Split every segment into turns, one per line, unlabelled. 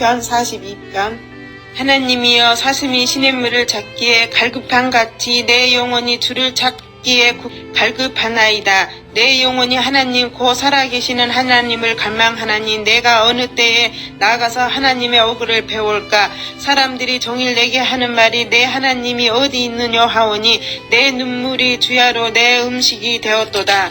시편 42편 하나님이여 사슴이 시냇물을 찾기에 갈급한 같이 내 영혼이 주를 찾기에 구- 갈급하나이다. 내 영혼이 하나님 고 살아계시는 하나님을 갈망하나니 내가 어느 때에 나가서 하나님의 얼굴을 배울까 사람들이 종일 내게 하는 말이 내 하나님이 어디 있느냐 하오니 내 눈물이 주야로 내 음식이 되었도다.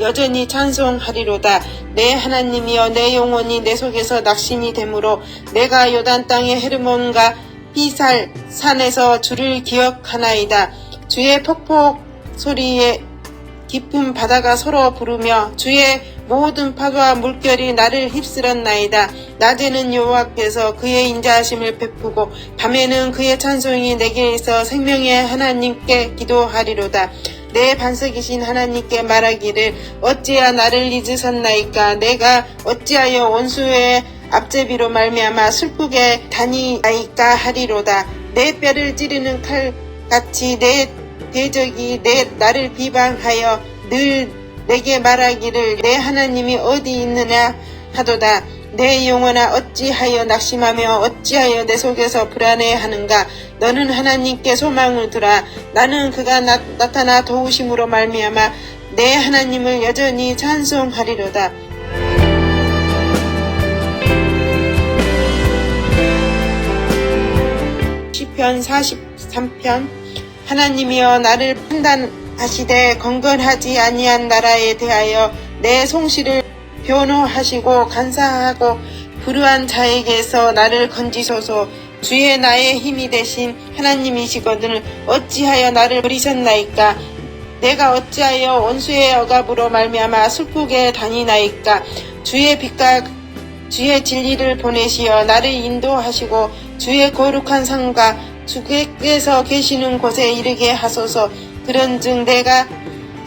여전히 찬송하리로다. 내 하나님이여 내 영혼이 내 속에서 낙심이 되므로 내가 요단 땅의 헤르몬과 피살 산에서 주를 기억하나이다. 주의 폭폭 소리에 깊은 바다가 서로 부르며 주의 모든 파도와 물결이 나를 휩쓸었나이다. 낮에는 여호와께서 그의 인자하심을 베푸고 밤에는 그의 찬송이 내게 있어 생명의 하나님께 기도하리로다. 내 반석이신 하나님께 말하기를 어찌야 나를 잊으셨나이까? 내가 어찌하여 원수의 앞제비로 말미암아 슬프게 다니나이까 하리로다. 내 뼈를 찌르는 칼 같이 내 대적이 내 나를 비방하여 늘 내게 말하기를 내 하나님이 어디 있느냐 하도다 내 영혼아 어찌하여 낙심하며 어찌하여 내 속에서 불안해하는가? 너는 하나님께 소망을 두라. 나는 그가 나, 나타나 도우심으로 말미암아 내 하나님을 여전히 찬송하리로다. 시편 43편 하나님이여 나를 판단하시되 건건하지 아니한 나라에 대하여 내 송시를 변호하시고 간사하고 불우한 자에게서 나를 건지소서 주의 나의 힘이 되신 하나님이시거든 어찌하여 나를 버리셨나이까? 내가 어찌하여 원수의 억압으로 말미암아 슬프게 다니나이까? 주의 빛과 주의 진리를 보내시어 나를 인도하시고 주의 거룩한 상과 주께서 계시는 곳에 이르게 하소서. 그런즉 내가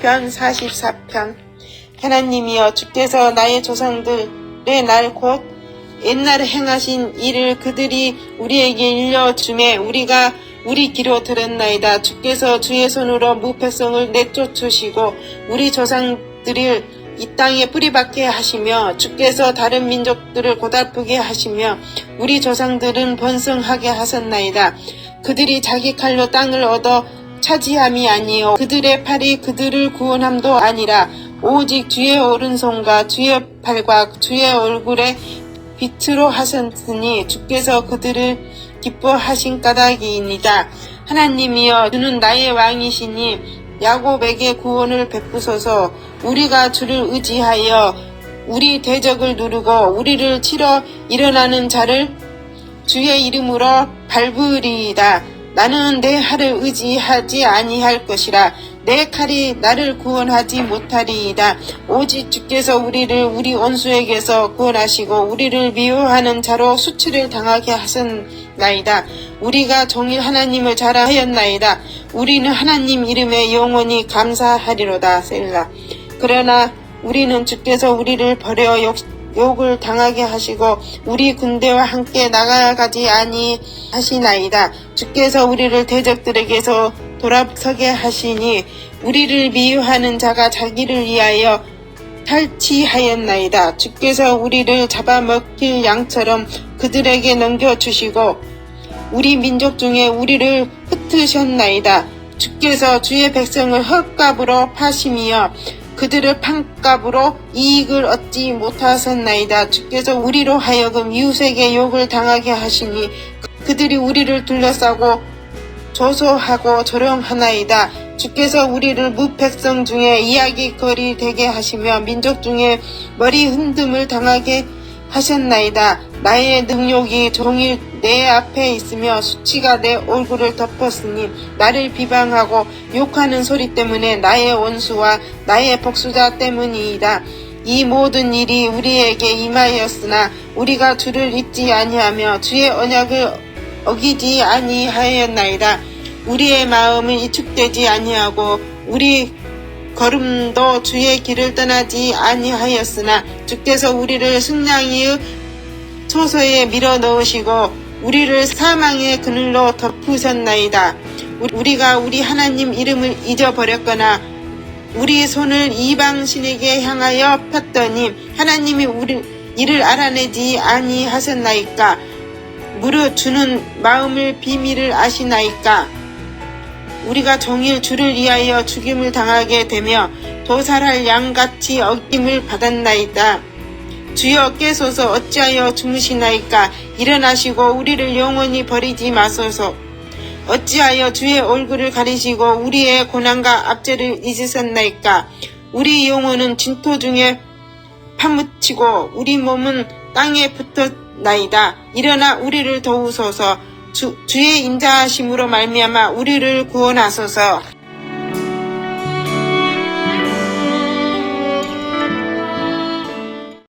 시편 44편 하나님이여 주께서 나의 조상들의 날 곧 옛날에 행하신 일을 그들이 우리에게 일려주매 우리가 우리 귀로 들었나이다. 주께서 주의 손으로 무패성을 내쫓으시고 우리 조상들을 이 땅에 뿌리박게 하시며 주께서 다른 민족들을 고달프게 하시며 우리 조상들은 번성하게 하셨나이다. 그들이 자기 칼로 땅을 얻어 차지함이 아니요 그들의 팔이 그들을 구원함도 아니라 오직 주의 오른손과 주의 팔과 주의 얼굴에 빛으로 하셨으니 주께서 그들을 기뻐하신 까닭이니이다. 하나님이여 주는 나의 왕이시니 야곱에게 구원을 베푸소서 우리가 주를 의지하여 우리 대적을 누르고 우리를 치러 일어나는 자를 주의 이름으로 밟으리이다. 나는 내 할을 의지하지 아니할 것이라. 내 칼이 나를 구원하지 못하리이다. 오직 주께서 우리를 우리 원수에게서 구원하시고 우리를 미워하는 자로 수치를 당하게 하셨나이다. 우리가 종일 하나님을 자랑하였나이다. 우리는 하나님 이름에 영원히 감사하리로다. 셀라. 그러나 우리는 주께서 우리를 버려 욕, 욕을 당하게 하시고 우리 군대와 함께 나가가지 아니 하시나이다. 주께서 우리를 대적들에게서 돌아서게 하시니 우리를 미워하는 자가 자기를 위하여 탈취하였나이다. 주께서 우리를 잡아먹힐 양처럼 그들에게 넘겨주시고 우리 민족 중에 우리를 흩으셨나이다. 주께서 주의 백성을 헐값으로 파심이여 그들을 판값으로 이익을 얻지 못하셨나이다. 주께서 우리로 하여금 이웃에게 욕을 당하게 하시니 그들이 우리를 둘러싸고 조소하고 조롱하나이다. 주께서 우리를 무백성 중에 이야기거리 되게 하시며 민족 중에 머리 흔듦을 당하게 하셨나이다. 나의 능욕이 종일 내 앞에 있으며 수치가 내 얼굴을 덮었으니 나를 비방하고 욕하는 소리 때문에 나의 원수와 나의 복수자 때문이이다. 이 모든 일이 우리에게 임하였으나 우리가 주를 잊지 아니하며 주의 언약을 어기지 아니하였나이다. 우리의 마음은 이축되지 아니하고 우리 걸음도 주의 길을 떠나지 아니하였으나 주께서 우리를 승냥이의 초소에 밀어 넣으시고 우리를 사망의 그늘로 덮으셨나이다. 우리- 우리가 우리 하나님 이름을 잊어버렸거나 우리 손을 이방 신에게 향하여 폈더니 하나님이 우리 이를 알아내지 아니하셨나이까 무릇 주는 마음을 비밀을 아시나이까 우리가 종일 주를 위하여 죽임을 당하게 되며 도살할 양같이 어김을 받았나이다. 주여 깨소서 어찌하여 주무시나이까? 일어나시고 우리를 영원히 버리지 마소서. 어찌하여 주의 얼굴을 가리시고 우리의 고난과 압제를 잊으셨나이까? 우리 영혼은 진토 중에 파묻히고 우리 몸은 땅에 붙었나이다. 일어나 우리를 도우소서. 주, 주의 인자하심으로 말미암아 우리를 구원하소서